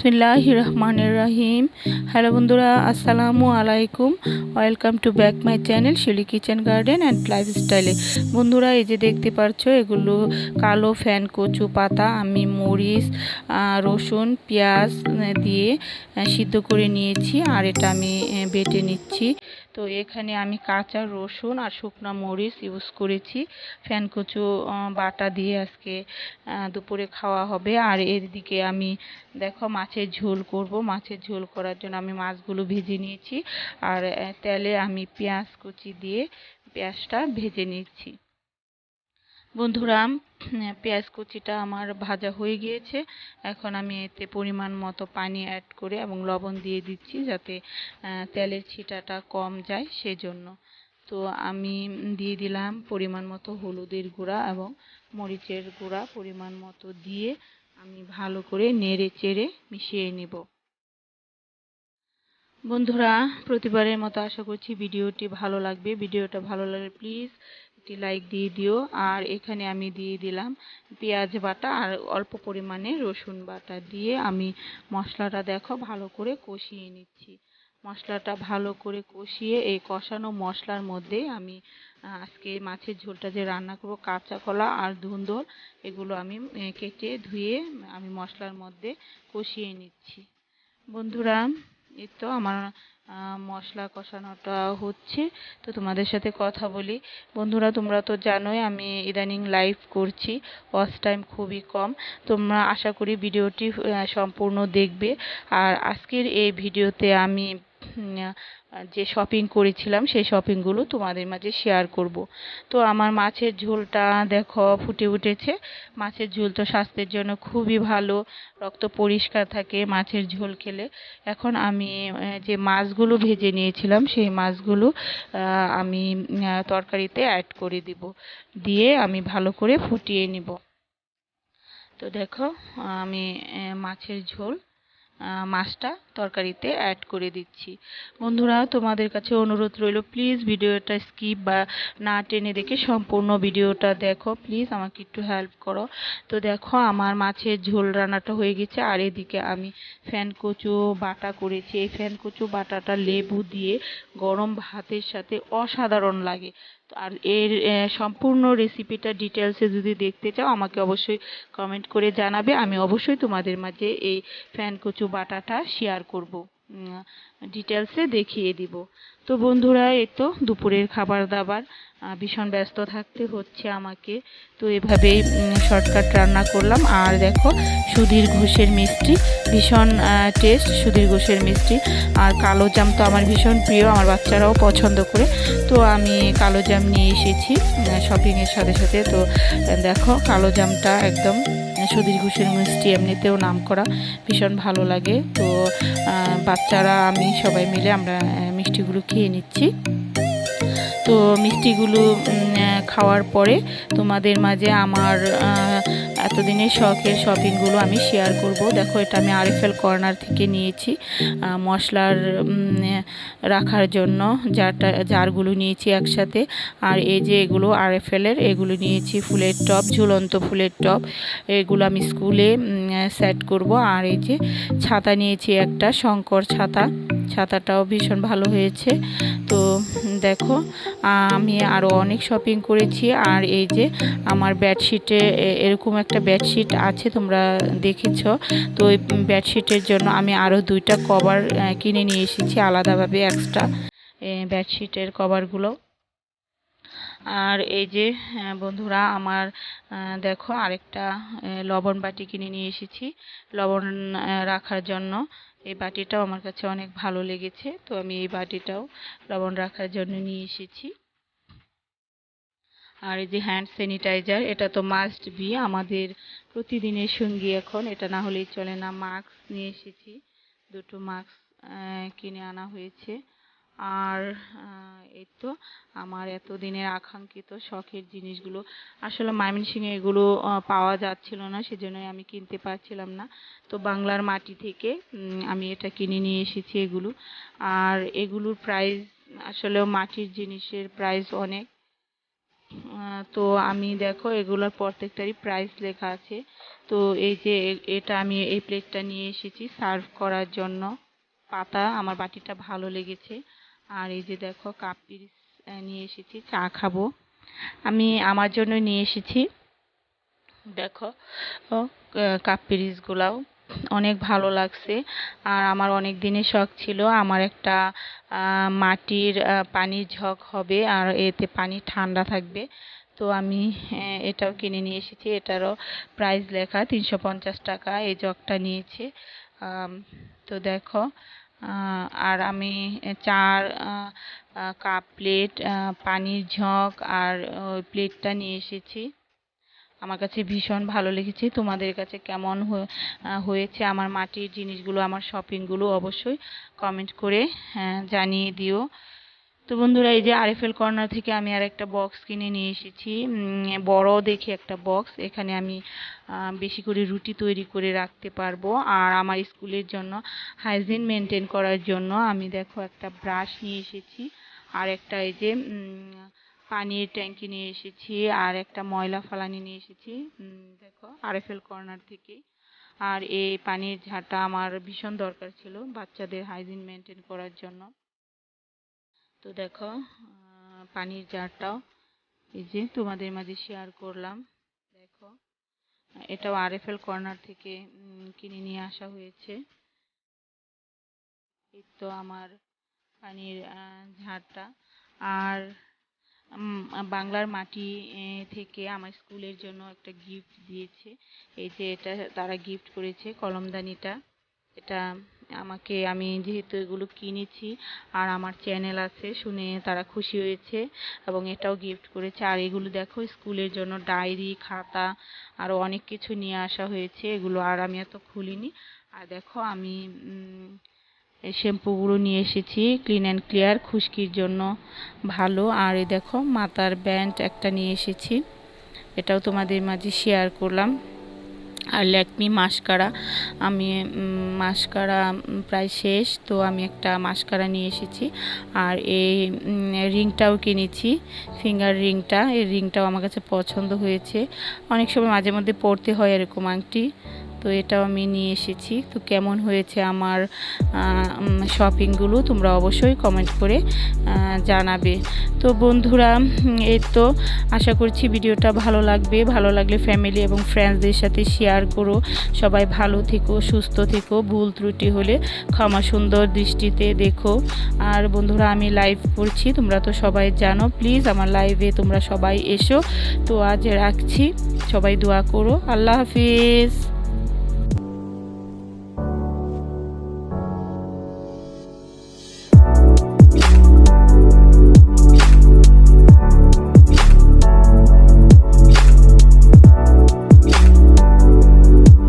বিসমিল্লাহ রহমানের রাহিম। হ্যালো বন্ধুরা, আসসালামু আলাইকুম। Welcome to back my channel Shili kitchen garden and লাইফস্টাইলে বন্ধুরা, এই যে দেখতে পাচ্ছ, এগুলো কালো ফ্যান কচু পাতা, আমি মরিচ রসুন, পেঁয়াজ দিয়ে সিদ্ধ করে নিয়েছি। আর এটা আমি বেটে নিচ্ছি। তো এখানে আমি কাঁচা রসুন আর শুকনো মরিচ ইউজ করেছি। ফ্যানকুচু বাটা দিয়ে আজকে দুপুরে খাওয়া হবে। আর এর দিকে আমি দেখো মাছের ঝোল করব। মাছের ঝোল করার জন্য আমি মাছগুলো ভেজে নিয়েছি। আর তেলে আমি পেঁয়াজ কুচি দিয়ে পেঁয়াজটা ভেজে নিচ্ছি। বন্ধুরা পেঁয়াজ কুচিটা আমার ভাজা হয়ে গিয়েছে। এখন আমি এতে পরিমাণ মতো পানি অ্যাড করে এবং লবণ দিয়ে দিচ্ছি যাতে তেলের ছিটাটা কম যায় সেজন্য। তো আমি দিয়ে দিলাম পরিমাণ মতো হলুদের গুঁড়া এবং মরিচের গুঁড়া পরিমাণ মতো দিয়ে আমি ভালো করে নেড়ে চেড়ে মিশিয়ে নিব। বন্ধুরা, প্রতিবারের মতো আশা করছি ভিডিওটি ভালো লাগবে। ভিডিওটা ভালো লাগলে প্লিজ একটি লাইক দিয়ে দিও। আর এখানে আমি দিয়ে দিলাম পেঁয়াজ বাটা আর অল্প পরিমাণে রসুন বাটা দিয়ে আমি মশলাটা দেখো ভালো করে কষিয়ে নিচ্ছি। মশলাটা ভালো করে কষিয়ে এই কষানো মশলার মধ্যে আমি আজকে মাছের ঝোলটা যে রান্না করব, কাঁচা কলা আর ধুন্দর এগুলো আমি কেটে ধুয়ে আমি মশলার মধ্যে কষিয়ে নিচ্ছি। বন্ধুরা এই তো আমার মশলা কষানোটা হচ্ছে। তো তোমাদের সাথে কথা বলি। বন্ধুরা, তোমরা তো জানোই আমি ইদানিং লাইভ করছি ওয়াচ টাইম খুবই কম। তোমরা আশা করি ভিডিওটি সম্পূর্ণ দেখবে। আর আজকের এই ভিডিওতে আমি যে শপিং করেছিলাম, সেই শপিংগুলো তোমাদের মাঝে শেয়ার করব। তো আমার মাছের ঝোলটা দেখো, ফুটে উঠেছে। মাছের ঝোল তো স্বাস্থ্যের জন্য খুবই ভালো, রক্ত পরিষ্কার থাকে মাছের ঝোল খেলে। এখন আমি যে মাছগুলো ভেজে নিয়েছিলাম, সেই মাছগুলো আমি তরকারিতে অ্যাড করে দিব। দিয়ে আমি ভালো করে ফুটিয়ে নিব। তো দেখো, আমি মাছের ঝোল মাছটা তরকারিতে অ্যাড করে দিচ্ছি। বন্ধুরা, তোমাদের কাছে অনুরোধ রইল প্লিজ ভিডিওটা স্কিপ বা না টেনে দেখে সম্পূর্ণ ভিডিওটা দেখো। প্লিজ আমাকে একটু হেল্প করো। তো দেখো, আমার মাছের ঝোল রান্নাটা হয়ে গেছে। আর এদিকে আমি ফ্যান কচু বাটা করেছি। এই ফ্যান কচু বাটাটা লেবু দিয়ে গরম ভাতের সাথে অসাধারণ লাগে। আর এর সম্পূর্ণ রেসিপিটা ডিটেলসে যদি দেখতে চাও, আমাকে অবশ্যই কমেন্ট করে জানাবে। আমি অবশ্যই তোমাদের মাঝে এই ফ্যান কচু বাটাটা শেয়ার করব। ডিটেলসে দেখিয়ে দিব। তো বন্ধুরা, এই তো দুপুরের খাবার দাবার। ভীষণ ব্যস্ত থাকতে হচ্ছে আমাকে। তো এভাবেই শর্টকাট রান্না করলাম। আর দেখো, সুধীর ঘোষের মিষ্টি। ভীষণ টেস্ট সুধীর ঘোষের মিষ্টি। আর কালো জাম তো আমার ভীষণ প্রিয়, আমার বাচ্চারাও পছন্দ করে। তো আমি কালো জাম নিয়ে এসেছি শপিংয়ের সাথে সাথে। তো, দেখো, কালো জামটা একদম সুধীর ঘোষের মিষ্টি এমনিতেও নাম করা ভীষণ ভালো লাগে। তো বাচ্চারা, আমি সবাই মিলে আমরা মিষ্টিগুলো খেয়ে নিচ্ছি। তো মিষ্টিগুলো খাওয়ার পরে তোমাদের মাঝে আমার এতদিনের শখের শপিংগুলো আমি শেয়ার করব। দেখো, এটা আমি আরএফএল কর্নার থেকে নিয়েছি মশলার রাখার জন্য জারটা জারগুলো নিয়েছি একসাথে। আর এই যে এগুলো আরএফএলের এগুলো নিয়েছি ফুলের টব, ঝুলন্ত ফুলের টব। এগুলো আমি স্কুলে সেট করব। আর এই যে ছাতা নিয়েছি একটা, শঙ্কর ছাতা। ছাতাটাও ভীষণ ভালো হয়েছে। তো দেখো, আমি আরও অনেক শপিং করেছি। আর এই যে আমার বেডশিটে এরকম একটা বেডশিট আছে, তোমরা দেখেছ। তো ওই বেডশিটের জন্য আমি আরও দুইটা কভার কিনে নিয়ে এসেছি আলাদাভাবে এক্সট্রা বেডশিটের কভারগুলো আর এই যে বন্ধুরা, আমার দেখো, আরেকটা লবণ বাটি কিনে নিয়ে এসেছি। লবণ রাখার জন্য। এই বাটিটাও আমার কাছে অনেক ভালো লেগেছে, তো আমি এই বাটিটাও লবণ রাখার জন্য নিয়ে এসেছি। আর এই যে হ্যান্ড স্যানিটাইজার এটা তো মাস্ট বি আমাদের প্রতিদিনের সঙ্গী এখন, এটা না হলেই চলে না। মাস্ক নিয়ে এসেছি, দুটো মাস্ক কিনে আনা হয়েছে। আর এই তো আমার এতদিনের আকাঙ্ক্ষিত শখের জিনিসগুলো। আসলে ময়মনসিংহে এগুলো পাওয়া যাচ্ছিল না, সেজন্যই আমি কিনতে পারছিলাম না। তো বাংলার মাটি থেকে আমি এটা কিনে নিয়ে এসেছি এগুলো। আর এগুলোর প্রাইস আসলে মাটির জিনিসের প্রাইস অনেক। তো আমি দেখো, এগুলোর প্রত্যেকটারই প্রাইস লেখা আছে। তো এই যে এটা আমি এই প্লেটটা নিয়ে এসেছি সার্ভ করার জন্য। পাতা, আমার বাটিটা ভালো লেগেছে। আর এই যে দেখো কাপ পিস নিয়ে এসেছি, চা খাব। আমি আমার জন্য নিয়ে এসেছি। দেখো কাপ পিরিচগুলাও অনেক ভালো লাগছে। আর আমার অনেক দিনের শখ ছিল, আমার একটা মাটির পানির ঝগ হবে আর এতে পানি ঠান্ডা থাকবে। তো আমি এটাও কিনে নিয়ে এসেছি। এটারও প্রাইস লেখা তিনশো পঞ্চাশ টাকা, এই জগটা নিয়েছে। তো দেখো আর আমি চার কাপ প্লেট পানির ঝগ আর ওই প্লেটটা নিয়ে এসেছি। আমার কাছে ভীষণ ভালো লেগেছে। তোমাদের কাছে কেমন হয়ে- হয়েছে আমার মাটির জিনিসগুলো আমার শপিংগুলো অবশ্যই কমেন্ট করে আহ, জানিয়ে দিও। তো বন্ধুরা, এই যে আরএফএল কর্নার থেকে আমি আর একটা বক্স কিনে নিয়ে এসেছি। বড় দেখে একটা বক্স এখানে আমি বেশি করে রুটি তৈরি করে রাখতে পারব। আর আমার স্কুলের জন্য হাইজিন মেনটেন করার জন্য আমি দেখো একটা ব্রাশ নিয়ে এসেছি। আর একটা এই যে পানির ট্যাঙ্কি নিয়ে এসেছি। আর একটা ময়লা ফালানি নিয়ে এসেছি। দেখো আরএফএল কর্নার থেকে। আর এই পানির ঝাঁটা আমার ভীষণ দরকার ছিল বাচ্চাদের হাইজিন মেনটেন করার জন্য। তো দেখো পানির জারটাও এই যে তোমাদের মাঝে শেয়ার করলাম। দেখো, এটাও আরএফএল কর্নার থেকে কিনে নিয়ে আসা হয়েছে। এই তো আমার পানির ঝাড়টা। আর বাংলার মাটি থেকে আমার স্কুলের জন্য একটা গিফট দিয়েছে। এই যে এটা তারা গিফট করেছে, কলমদানিটা। এটা আমাকে, আমি যেহেতু এগুলো কিনেছি আর আমার চ্যানেল আছে, শুনে তারা খুশি হয়েছে এবং এটাও গিফট করেছে। আর এগুলো দেখো, স্কুলের জন্য ডায়েরি, খাতা আরও অনেক কিছু নিয়ে আসা হয়েছে। এগুলো আর আমি এত খুলিনি। আর দেখো, আমি এই শ্যাম্পুগুলো নিয়ে এসেছি ক্লিন অ্যান্ড ক্লিয়ার খুশকির জন্য ভালো। আর এই দেখো, মাথার ব্যান্ড একটা নিয়ে এসেছি। এটাও তোমাদের মাঝে শেয়ার করলাম। আর ল্যাকমি মাস্কারা। আমি মাস্কারা প্রায় শেষ, তো আমি একটা মাস্কারা নিয়ে এসেছি। আর এই রিংটাও কিনেছি, ফিঙ্গার রিংটা। এই রিংটাও আমার কাছে পছন্দ হয়েছে। অনেক সময় মাঝে মধ্যে পড়তে হয় এরকম আংটি। তো এটাও আমি নিয়ে এসেছি। তো কেমন হয়েছে আমার শপিংগুলো তোমরা অবশ্যই কমেন্ট করে জানাবে। তো বন্ধুরা এই তো আশা করছি ভিডিওটা ভালো লাগবে। ভালো লাগলে ফ্যামিলি এবং ফ্রেন্ডসদের সাথে শেয়ার করো। সবাই ভালো থেকো, সুস্থ থেকো, ভুল ত্রুটি হলে ক্ষমা সুন্দর দৃষ্টিতে দেখো। আর বন্ধুরা, আমি লাইভ করছি, তোমরা তো সবাই জানো। প্লিজ আমার লাইভে তোমরা সবাই এসো। তো আজ রাখছি। সবাই দোয়া করো। আল্লাহ হাফিজ।